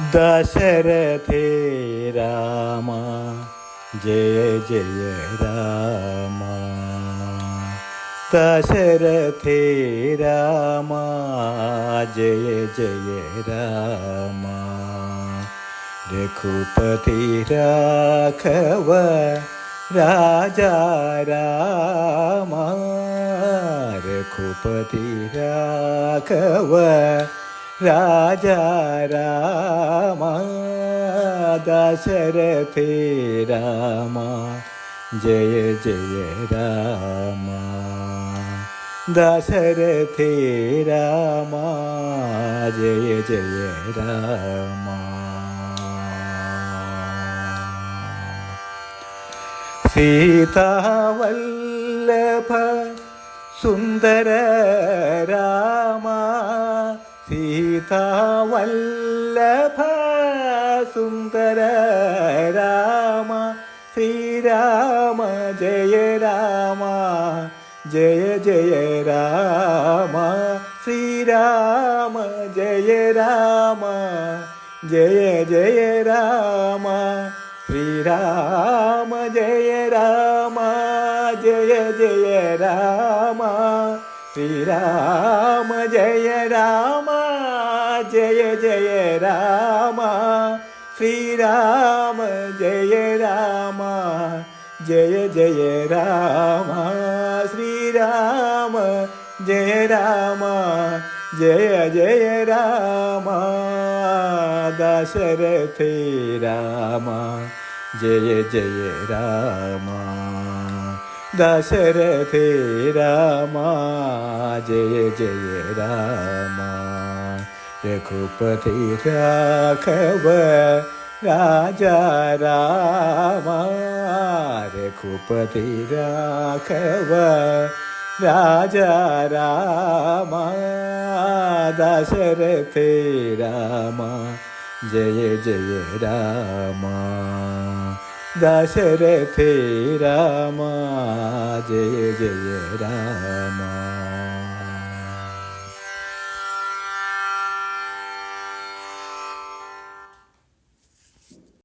ദശരഥേ Rama Jaya Jaya Rama. ദശരഥേ Rama Jaya Jaya Rama. Raghupati Raghava Raja Rama. Raghupati Raghava Raja Rama. ദശരഥേ Rama Jaya Jaya Rama. ദശരഥേ Rama. Jaya Jaya Rama. സീതാവല്ലഭ Sundara Rama സീതാവല്ലഭ Sundara Rama Sreerama Jaya Rama Jaya Jaya Rama Sreerama Jaya Rama Jaya Jaya Rama Sreerama Jaya Rama Jaya Jaya Rama Sreerama Jaya Rama. Jaya Jaya Rama Sreerama Jaya Rama Jaya Jaya Rama Sreerama Jaya Rama Jaya Jaya Rama ദശരഥേ Rama Jaya Jaya Rama ദശരഥേ Rama Jaya Jaya Rama. Raghupati Raghava രാജാരാമ Raghupati Raghava രാജാരാമ ദശരഥേ Rama Jaya Jaya Rama ദശരഥേ Rama Jaya Jaya Rama.